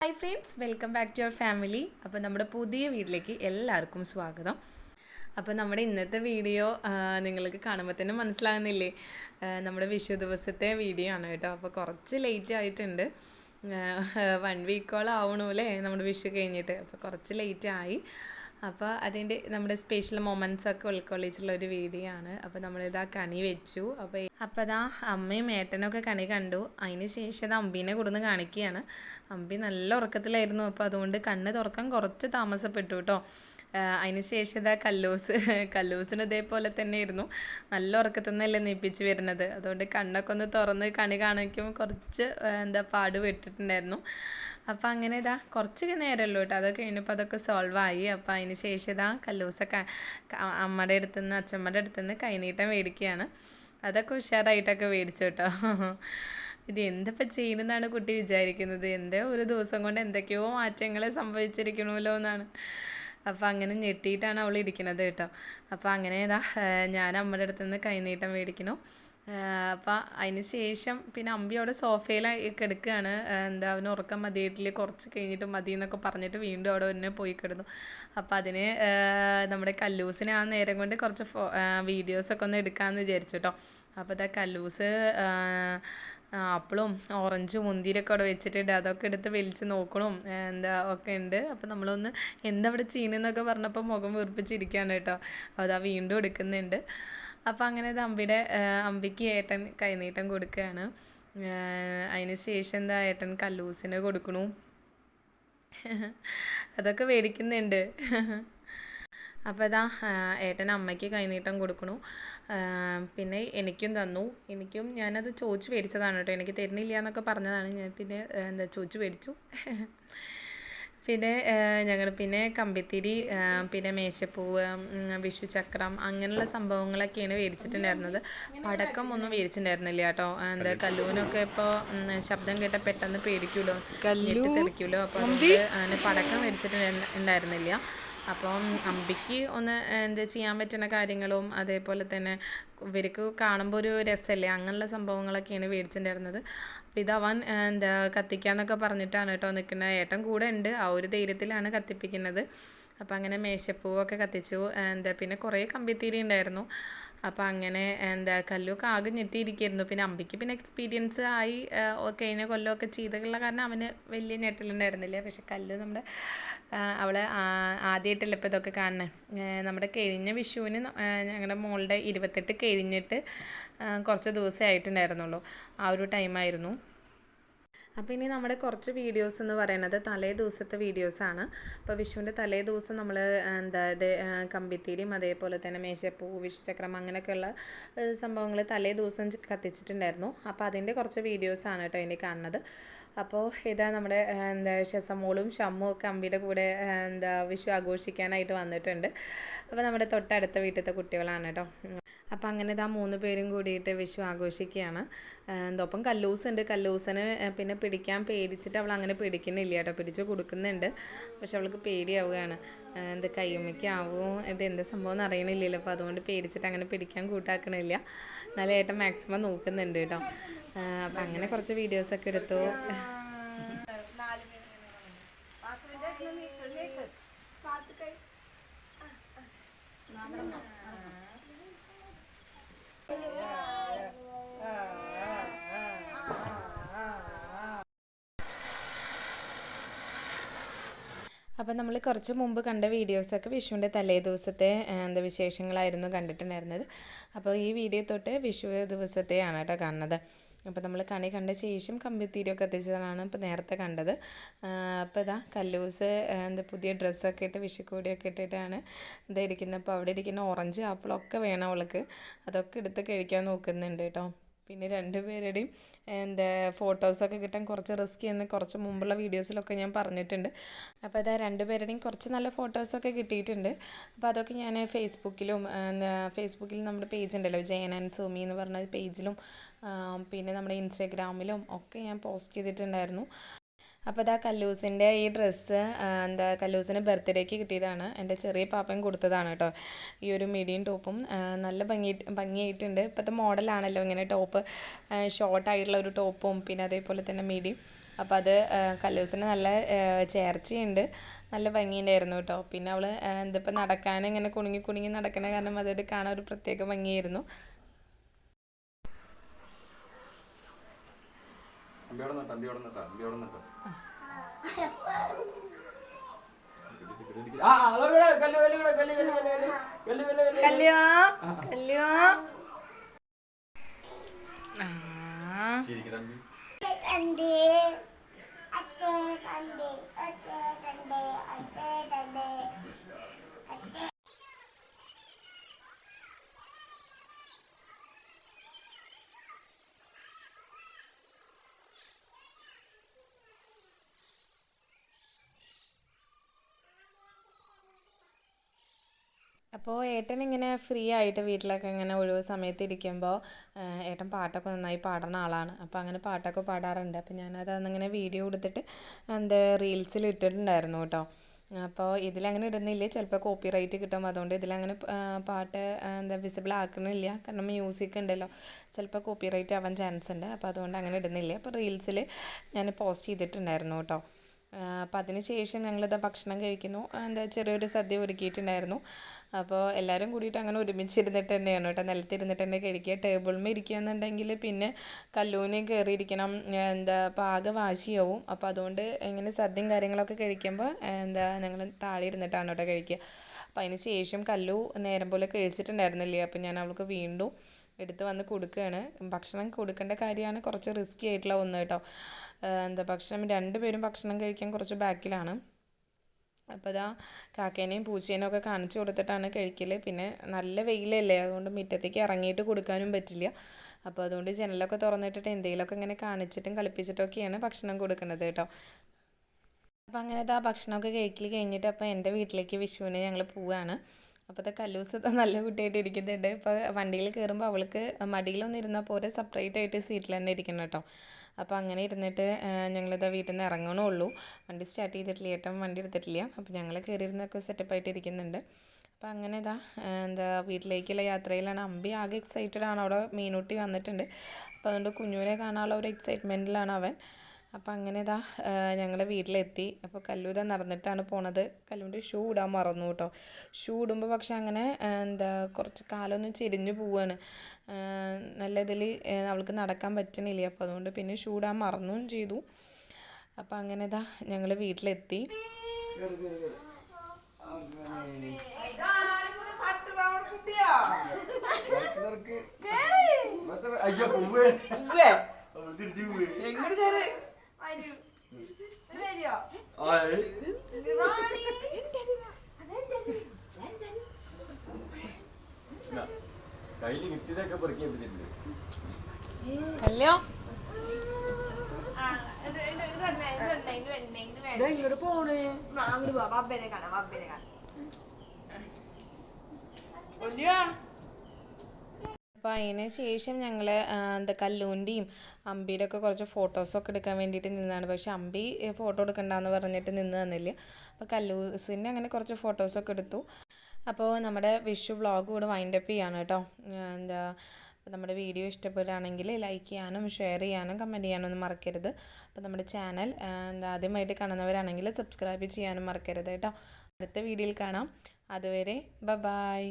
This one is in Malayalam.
Hi friends welcome back to your family അപ്പോൾ നമ്മുടെ പുതിയ വീട്ടിലേക്ക് എല്ലാവർക്കും സ്വാഗതം. അപ്പോൾ നമ്മുടെ ഇന്നത്തെ വീഡിയോ നിങ്ങൾക്ക് കാണുമ്പോൾ തന്നെ മനസ്സിലാകുന്നില്ലേ? നമ്മുടെ വിഷു ദിവസത്തെ വീഡിയോ ആണ് കേട്ടോ. അപ്പോൾ കുറച്ച് ലേറ്റ് ആയിട്ടുണ്ട്. വൺ വീക്കോളം ആവണമല്ലേ നമ്മുടെ വിഷു കഴിഞ്ഞിട്ട്. അപ്പോൾ കുറച്ച് ലേറ്റ് ആയി. അപ്പോൾ അതിന്റെ നമ്മുടെ സ്പെഷ്യൽ മൊമെന്റ്സ് ഒക്കെ ഉൾക്കൊള്ളിച്ചുള്ള ഒരു വീഡിയോ അപ്പോൾ നമ്മളിതാ കണി വെച്ചു. അപ്പോൾ അപ്പോൾ അതാ അമ്മയും ഏട്ടനൊക്കെ കണി കണ്ടു. അതിന് ശേഷം അത് അമ്പീനെ കൊടുന്ന് കാണിക്കുകയാണ്. അമ്പി നല്ല ഉറക്കത്തിലായിരുന്നു. അപ്പോൾ അതുകൊണ്ട് കണ്ണ് തുറക്കാൻ കുറച്ച് താമസപ്പെട്ടു കേട്ടോ അതിന് ശേഷം ഇതാ കല്ലൂസ് കല്ലൂസിന് ഇതേപോലെ തന്നെയായിരുന്നു. നല്ല ഉറക്കത്തിൽ നിന്നല്ലേ നീപ്പിച്ച് വരുന്നത്. അതുകൊണ്ട് കണ്ണൊക്കെ ഒന്ന് തുറന്ന് കണി കാണിക്കുമ്പോൾ കുറച്ച് എന്താ പാട് വിട്ടിട്ടുണ്ടായിരുന്നു അപ്പോൾ അങ്ങനെ ഇതാ കുറച്ച് നേരമല്ലോ കേട്ടോ അതൊക്കെ കഴിഞ്ഞപ്പോൾ അതൊക്കെ സോൾവ് ആയി. അപ്പോൾ അതിന് ശേഷം ഇതാ കല്ലൂസൊക്കെ അമ്മയുടെ അടുത്തു നിന്ന് അച്ഛമ്മയുടെ അടുത്തു നിന്ന് കൈനീട്ടം മേടിക്കുകയാണ് അതൊക്കെ ഉഷാറായിട്ടൊക്കെ മേടിച്ചു കേട്ടോ ഇത് എന്തപ്പോൾ ചെയ്യുന്നതാണ് കുട്ടി വിചാരിക്കുന്നത്. എന്തേ ഒരു ദിവസം കൊണ്ട് എന്തൊക്കെയോ മാറ്റങ്ങൾ സംഭവിച്ചിരിക്കണമല്ലോ എന്നാണ്. അപ്പോൾ അങ്ങനെ ഞെട്ടിയിട്ടാണ് അവൾ ഇരിക്കുന്നത് കേട്ടോ അപ്പോൾ അങ്ങനെ ഇതാ ഞാൻ അമ്മയുടെ അടുത്ത് നിന്ന് കൈനീട്ടം മേടിക്കണു. അപ്പോൾ അതിന് ശേഷം പിന്നെ അമ്പി അവിടെ സോഫയിൽ കിടക്കുകയാണ് എന്താ അവന് ഉറക്കം മതിയായിട്ടില്ല കുറച്ച് കഴിഞ്ഞിട്ട് മതി എന്നൊക്കെ പറഞ്ഞിട്ട് വീണ്ടും അവിടെ തന്നെ പോയി കിടന്നു. അപ്പം അതിന് നമ്മുടെ കല്ലൂസിനെ ആ നേരം കൊണ്ട് കുറച്ച് ഫോ വീഡിയോസൊക്കെ ഒന്ന് എടുക്കാമെന്ന് വിചാരിച്ചു കേട്ടോ അപ്പോൾ ഇതാ കല്ലൂസ് ആപ്പിളും ഓറഞ്ചും മുന്തിരിയൊക്കെ അവിടെ വെച്ചിട്ടുണ്ട് അതൊക്കെ എടുത്ത് വലിച്ച് നോക്കണം എന്താ ഒക്കെ ഉണ്ട് അപ്പോൾ നമ്മളൊന്ന് എന്താ അവിടെ ചെയ്യണമെന്നൊക്കെ പറഞ്ഞപ്പോൾ മുഖം വീർപ്പിച്ചിരിക്കുകയാണ് കേട്ടോ അതാ വീണ്ടും എടുക്കുന്നുണ്ട്. അപ്പോൾ അങ്ങനെ ഇത് അമ്പിയുടെ അമ്പിക്ക് ഏട്ടൻ കൈനീട്ടം കൊടുക്കുകയാണ് അതിന് ശേഷം എന്താ ഏട്ടൻ കല്ലൂസിന് കൊടുക്കണു. അതൊക്കെ മേടിക്കുന്നുണ്ട് അപ്പോൾ ഇതാ ഏട്ടൻ അമ്മയ്ക്ക് കൈനീട്ടം കൊടുക്കണു. പിന്നെ എനിക്കും തന്നു. എനിക്കും ഞാനത് ചോദിച്ചു മേടിച്ചതാണ് കേട്ടോ. എനിക്ക് തരുന്നില്ല എന്നൊക്കെ പറഞ്ഞതാണ്. ഞാൻ പിന്നെ എന്താ ചോദിച്ചു മേടിച്ചു പിന്നെ ഞങ്ങൾ പിന്നെ കമ്പിത്തിരി പിന്നെ മേശപ്പൂവ് വിഷു വിഷുചക്രം അങ്ങനെയുള്ള സംഭവങ്ങളൊക്കെയാണ് മേടിച്ചിട്ടുണ്ടായിരുന്നത്. പടക്കം ഒന്നും മേടിച്ചിട്ടുണ്ടായിരുന്നില്ല കേട്ടോ. എന്താ കല്ലൂനൊക്കെ ഇപ്പോൾ ശബ്ദം കേട്ട പെട്ടെന്ന് പേടിക്കുമല്ലോ ഞെട്ടി തെറിക്കുമല്ലോ അപ്പോൾ അതുകൊണ്ട് അങ്ങനെ പടക്കം മേടിച്ചിട്ടുണ്ടായിരുന്നില്ല അപ്പം അമ്പിക്ക് ഒന്ന് എന്താ ചെയ്യാൻ പറ്റുന്ന കാര്യങ്ങളും അതേപോലെ തന്നെ ഇവർക്ക് കാണുമ്പോൾ ഒരു രസമല്ലേ അങ്ങനെയുള്ള സംഭവങ്ങളൊക്കെയാണ് മേടിച്ചിട്ടുണ്ടായിരുന്നത്. അപ്പോൾ ഇത് അവൻ എന്താ കത്തിക്കാന്നൊക്കെ പറഞ്ഞിട്ടാണ് കേട്ടോ നിൽക്കുന്നത്. ഏട്ടൻ കൂടെ ഉണ്ട്. ആ ഒരു ധൈര്യത്തിലാണ് കത്തിപ്പിക്കുന്നത്. അപ്പോൾ അങ്ങനെ മേശപ്പൂവൊക്കെ കത്തിച്ചു. എന്താ പിന്നെ കുറേ കമ്പിത്തീരി ഉണ്ടായിരുന്നു. അപ്പോൾ അങ്ങനെ എന്താ കല്ലൊക്കെ ആകെ ഞെട്ടിയിരിക്കുന്നു പിന്നെ അമ്പിക്ക് പിന്നെ എക്സ്പീരിയൻസ് ആയി കഴിഞ്ഞ കൊല്ലമൊക്കെ ചെയ്തുള്ള കാരണം അവന് വലിയ ഞെട്ടലുണ്ടായിരുന്നില്ല പക്ഷെ കല്ലു നമ്മുടെ അവളെ ആദ്യമായിട്ടല്ല ഇപ്പോൾ ഇതൊക്കെ കാണുന്നത് നമ്മുടെ കഴിഞ്ഞ വിഷുവിന് ഞങ്ങളുടെ മോളുടെ ഇരുപത്തെട്ട് കഴിഞ്ഞിട്ട് കുറച്ച് ദിവസമേ ആയിട്ടുണ്ടായിരുന്നുള്ളൂ. ആ ഒരു ടൈമായിരുന്നു അപ്പോൾ ഇനി നമ്മുടെ കുറച്ച് വീഡിയോസ് എന്ന് പറയുന്നത് തലേ ദിവസത്തെ വീഡിയോസാണ് അപ്പോൾ വിഷുവിന്റെ തലേ ദിവസം നമ്മൾ എന്താ ഇത് കമ്പിത്തീരിയും അതേപോലെ തന്നെ മേശപ്പൂ വിഷുചക്രം അങ്ങനെയൊക്കെയുള്ള സംഭവങ്ങൾ തലേ ദിവസം കത്തിച്ചിട്ടുണ്ടായിരുന്നു. അപ്പോൾ അതിന്റെ കുറച്ച് വീഡിയോസാണ് കേട്ടോ ഇനി കാണുന്നത്. അപ്പോൾ ഇതാ നമ്മുടെ എന്താ ഷെസമോളും ഷമ്മും ഒക്കെ അമ്പിയുടെ കൂടെ എന്താ വിഷു ആഘോഷിക്കാനായിട്ട് വന്നിട്ടുണ്ട്. അപ്പോൾ നമ്മുടെ തൊട്ടടുത്ത വീട്ടിലത്തെ കുട്ടികളാണ് കേട്ടോ. അപ്പോൾ അങ്ങനെ ഇതാ മൂന്ന് പേരും കൂടിയിട്ട് വിഷു ആഘോഷിക്കുകയാണ്. എന്തോപ്പം കല്ലൂസ് ഉണ്ട് കല്ലൂസിന് പിന്നെ പിടിക്കാൻ പേടിച്ചിട്ട് അവൾ അങ്ങനെ പിടിക്കുന്നില്ല കേട്ടോ. പിടിച്ച് കൊടുക്കുന്നുണ്ട്. പക്ഷെ അവൾക്ക് പേടിയാവുകയാണ്. എന്ത് കയ്യമ്മയ്ക്കാവും ഇത് എന്ത് സംഭവം എന്ന് അറിയണില്ലല്ലോ അപ്പോൾ അതുകൊണ്ട് പേടിച്ചിട്ട് അങ്ങനെ പിടിക്കാൻ കൂട്ടാക്കണില്ല. എന്നാലും ഏട്ടൻ മാക്സിമം നോക്കുന്നുണ്ട് കേട്ടോ. അപ്പം അങ്ങനെ കുറച്ച് വീഡിയോസൊക്കെ എടുത്തു. അപ്പം നമ്മൾ കുറച്ച് മുമ്പ് കണ്ട വീഡിയോസൊക്കെ വിഷുവിന്റെ തലേ ദിവസത്തെ എന്താ വിശേഷങ്ങളായിരുന്നു കണ്ടിട്ടുണ്ടായിരുന്നത്. അപ്പോൾ ഈ വീഡിയോ തൊട്ട് വിഷു ദിവസത്തെയാണ് കേട്ടോ കാണുന്നത്. അപ്പോൾ നമ്മൾ കണി കണ്ട ശേഷം കമ്പിത്തീരൊക്കെ എത്തിച്ചതാണ് ഇപ്പോൾ നേരത്തെ കണ്ടത്. അപ്പോൾ ഇതാ കല്ലൂസ് എന്താ പുതിയ ഡ്രസ്സൊക്കെ ഇട്ട് വിഷുക്കൂടിയൊക്കെ ഇട്ടിട്ടാണ് എന്താ ഇരിക്കുന്നത്. അപ്പോൾ അവിടെ ഇരിക്കുന്ന ഓറഞ്ച് ആപ്പിളൊക്കെ വേണം അവൾക്ക്. അതൊക്കെ എടുത്ത് കഴിക്കാൻ നോക്കുന്നുണ്ട് കേട്ടോ. പിന്നെ രണ്ടുപേരുടെയും എന്താ ഫോട്ടോസൊക്കെ കിട്ടാൻ കുറച്ച് റിസ്ക് എന്ന് കുറച്ച് മുമ്പുള്ള വീഡിയോസിലൊക്കെ ഞാൻ പറഞ്ഞിട്ടുണ്ട്. അപ്പോൾ അതാ രണ്ടുപേരുടെയും കുറച്ച് നല്ല ഫോട്ടോസൊക്കെ കിട്ടിയിട്ടുണ്ട്. അപ്പോൾ അതൊക്കെ ഞാൻ ഫേസ്ബുക്കിലും എന്താ ഫേസ്ബുക്കിൽ നമ്മുടെ പേജ് ഉണ്ടല്ലോ ജയൻ ആൻഡ് സുമി എന്ന് പറഞ്ഞ പേജിലും പിന്നെ നമ്മുടെ ഇൻസ്റ്റാഗ്രാമിലും ഒക്കെ ഞാൻ പോസ്റ്റ് ചെയ്തിട്ടുണ്ടായിരുന്നു. അപ്പോൾ ഇതാ കല്ലൂസിന്റെ ഈ ഡ്രസ്സ് എന്താ കല്ലൂസിന് ബർത്ത്ഡേക്ക് കിട്ടിയതാണ്. എന്റെ ചെറിയ പാപ്പയും കൊടുത്തതാണ് കേട്ടോ. ഈ ഒരു മീഡിയം ടോപ്പും നല്ല ഭംഗി ഭംഗിയായിട്ടുണ്ട്. ഇപ്പോഴത്തെ മോഡലാണല്ലോ ഇങ്ങനെ ടോപ്പ് ഷോർട്ട് ആയിട്ടുള്ള ഒരു ടോപ്പും പിന്നെ അതേപോലെ തന്നെ മീഡിയം. അപ്പോൾ അത് കല്ലൂസിന് നല്ല ചേർച്ചയുണ്ട്. നല്ല ഭംഗിയുണ്ടായിരുന്നു കേട്ടോ. പിന്നെ അവൾ എന്തിപ്പോൾ നടക്കാൻ ഇങ്ങനെ കുണുങ്ങി കുണുങ്ങി നടക്കണ കാരണം അതൊരു കാണാൻ ഒരു പ്രത്യേക ഭംഗിയായിരുന്നു. അമ്പിയോടെ നട്ടോ അമ്പിയോടെ നട്ടോ അമ്പിയോടെ നട്ടോ ആ അതോടെ കല്ല് കല്ല് കൂടെ കല്ല് കല്ല് കല്ല് കല്ല് കല്ല് കല്ല് കല്ല് കല്യോ കല്യോ ആ ശരിക്കും അമ്പി കണ്ടേ അച്ഛേ കണ്ടേ അച്ഛേ കണ്ടേ അച്ഛേ കണ്ടേ അച്ഛേ അപ്പോൾ ഏട്ടൻ ഇങ്ങനെ ഫ്രീ ആയിട്ട് വീട്ടിലൊക്കെ ഇങ്ങനെ ഒഴിവ് സമയത്ത് ഇരിക്കുമ്പോൾ ഏട്ടൻ പാട്ടൊക്കെ നന്നായി പാടുന്ന ആളാണ്. അപ്പോൾ അങ്ങനെ പാട്ടൊക്കെ പാടാറുണ്ട്. അപ്പോൾ ഞാനത് അന്നിങ്ങനെ വീഡിയോ എടുത്തിട്ട് എന്താ റീൽസിൽ ഇട്ടിട്ടുണ്ടായിരുന്നു കേട്ടോ. അപ്പോൾ ഇതിലങ്ങനെ ഇടുന്നില്ല? ചിലപ്പോൾ കോപ്പി റൈറ്റ് കിട്ടും. അതുകൊണ്ട് ഇതിലങ്ങനെ പാട്ട് എന്താ വിസിബിൾ ആക്കണില്ല. കാരണം മ്യൂസിക് ഉണ്ടല്ലോ. ചിലപ്പോൾ കോപ്പി റൈറ്റ് ആവാൻ ചാൻസ് ഉണ്ട്. അപ്പോൾ അതുകൊണ്ട് അങ്ങനെ ഇടുന്നില്ല. അപ്പോൾ റീൽസിൽ ഞാൻ പോസ്റ്റ് ചെയ്തിട്ടുണ്ടായിരുന്നു കേട്ടോ. അപ്പോൾ അതിന് ശേഷം ഞങ്ങളിത് ഭക്ഷണം കഴിക്കുന്നു. എന്താ ചെറിയൊരു സദ്യ ഒരുക്കിയിട്ടുണ്ടായിരുന്നു. അപ്പോൾ എല്ലാവരും കൂടിയിട്ട് അങ്ങനെ ഒരുമിച്ചിരുന്നിട്ട് തന്നെയാണ് കേട്ടോ. നിലത്തിരുന്നിട്ട് തന്നെ കഴിക്കുക. ടേബിളിൽ ഇരിക്കുക എന്നുണ്ടെങ്കിൽ പിന്നെ കല്ലൂന് കയറിയിരിക്കണം. എന്താ പാക വാശിയാവും. അപ്പോൾ അതുകൊണ്ട് ഇങ്ങനെ സദ്യയും കാര്യങ്ങളൊക്കെ കഴിക്കുമ്പോൾ എന്താ ഞങ്ങൾ താഴെ ഇരുന്നിട്ടാണ് കേട്ടോ കഴിക്കുക. അപ്പോൾ അതിന് ശേഷം കല്ലു നേരം പോലെ കഴിച്ചിട്ടുണ്ടായിരുന്നില്ലേ? അപ്പോൾ ഞാൻ അവൾക്ക് വീണ്ടും എടുത്ത് വന്ന് കൊടുക്കുകയാണ്. ഭക്ഷണം കൊടുക്കേണ്ട കാര്യമാണ് കുറച്ച് റിസ്ക്കി ആയിട്ടുള്ള ഒന്ന് കേട്ടോ. എന്താ ഭക്ഷണം രണ്ടുപേരും ഭക്ഷണം കഴിക്കാൻ കുറച്ച് ബാക്കിലാണ്. അപ്പോൾ ഇതാ കാക്കേനെയും പൂച്ചേനെയും ഒക്കെ കാണിച്ചു കൊടുത്തിട്ടാണ് കഴിക്കൽ പിന്നെ നല്ല വെയിലല്ലേ അതുകൊണ്ട് മുറ്റത്തേക്ക് ഇറങ്ങിയിട്ട് കൊടുക്കാനും പറ്റില്ല. അപ്പോൾ അതുകൊണ്ട് ജനലൊക്കെ തുറന്നിട്ടിട്ട് എന്തെങ്കിലുമൊക്കെ ഇങ്ങനെ കാണിച്ചിട്ടും കളിപ്പിച്ചിട്ടൊക്കെയാണ് ഭക്ഷണം കൊടുക്കുന്നത് കേട്ടോ. അപ്പോൾ അങ്ങനെ ഇതാ ഭക്ഷണമൊക്കെ കഴിക്കൽ കഴിഞ്ഞിട്ട് അപ്പോൾ എന്റെ വീട്ടിലേക്ക് വിഷുവിന് ഞങ്ങൾ പോവുകയാണ് അപ്പോൾ കല്ലൂസ് നല്ല കുട്ടിയായിട്ട് ഇരിക്കുന്നുണ്ട്. ഇപ്പോൾ വണ്ടിയിൽ കയറുമ്പോൾ അവൾക്ക് മടിയിലൊന്നും ഇരുന്നാൽ പോരെ സെപ്പറേറ്റ് ആയിട്ട് സീറ്റിൽ തന്നെ ഇരിക്കണം കേട്ടോ. അപ്പോൾ അങ്ങനെ ഇരുന്നിട്ട് ഞങ്ങളിതാ വീട്ടിൽ നിന്ന് ഇറങ്ങണുള്ളൂ. വണ്ടി സ്റ്റാർട്ട് ചെയ്തിട്ടില്ല ഏട്ടൻ വണ്ടി എടുത്തിട്ടില്ല. അപ്പോൾ ഞങ്ങൾ കയറിയിരുന്നൊക്കെ സെറ്റപ്പായിട്ട് ഇരിക്കുന്നുണ്ട്. അപ്പോൾ അങ്ങനെ ഇതാ എന്താ വീട്ടിലേക്കുള്ള യാത്രയിലാണ്. അമ്പി ആകെ എക്സൈറ്റഡ് ആണ്. അവിടെ മീനൂട്ടി വന്നിട്ടുണ്ട്. അപ്പോൾ അതുകൊണ്ട് കുഞ്ഞുവിനെ കാണാനുള്ള ഒരു എക്സൈറ്റ്മെന്റിലാണ് അവൻ. അപ്പോൾ അങ്ങനെ ഇതാ ഞങ്ങൾ വീട്ടിലെത്തി. അപ്പോൾ കല്ലു ഇതാ നടന്നിട്ടാണ് പോണത്. കല്ലുവിന്റെ ഷൂ ഇടാൻ മറന്നു കേട്ടോ ഷൂ ഇടുമ്പോൾ പക്ഷെ അങ്ങനെ എന്താ കുറച്ച് കാലമൊന്നും ചെരിഞ്ഞു പോവാണ്. നല്ല ഇതിൽ അവൾക്ക് നടക്കാൻ പറ്റണില്ല. അപ്പോൾ അതുകൊണ്ട് പിന്നെ ഷൂ ഇടാൻ മറന്നും ചെയ്തു. അപ്പോൾ അങ്ങനെ ഇതാ ഞങ്ങൾ വീട്ടിലെത്തി. അയ്യോ എങ്ങോട്ട് കയറി കയ്യിൽ കിട്ടിയതൊക്കെ പെറുക്കി വെച്ചിട്ടുണ്ട് കല്ലോ ഇങ്ങോട്ട് പോണേ. അങ്ങോട്ട് പോവാ ബബ്ബനെ കാണാം ബബ്ബനെ കാണാം. അപ്പോൾ അതിന് ശേഷം ഞങ്ങൾ എന്താ കല്ലൂന്റെയും അമ്പിയുടെ ഒക്കെ കുറച്ച് ഫോട്ടോസൊക്കെ എടുക്കാൻ വേണ്ടിയിട്ട് നിന്നതാണ്. പക്ഷെ അമ്പി ഫോട്ടോ എടുക്കണ്ടെന്ന് പറഞ്ഞിട്ട് നിന്ന് തന്നില്ല. അപ്പോൾ കല്ലൂസിന്റെ അങ്ങനെ കുറച്ച് ഫോട്ടോസൊക്കെ എടുത്തു. അപ്പോൾ നമ്മുടെ വിഷു വ്ളോഗ് കൂടെ വൈൻഡപ്പ് ചെയ്യാണ് കേട്ടോ. എന്താ നമ്മുടെ വീഡിയോ ഇഷ്ടപ്പെടുകയാണെങ്കിൽ ലൈക്ക് ചെയ്യാനും ഷെയർ ചെയ്യാനും കമന്റ് ചെയ്യാനും ഒന്നും മറക്കരുത്. അപ്പോൾ നമ്മുടെ ചാനൽ എന്താ ആദ്യമായിട്ട് കാണുന്നവരാണെങ്കിൽ സബ്സ്ക്രൈബ് ചെയ്യാനും മറക്കരുത് കേട്ടോ. അടുത്ത വീഡിയോയിൽ കാണാം. അതുവരെ ബ ബായ്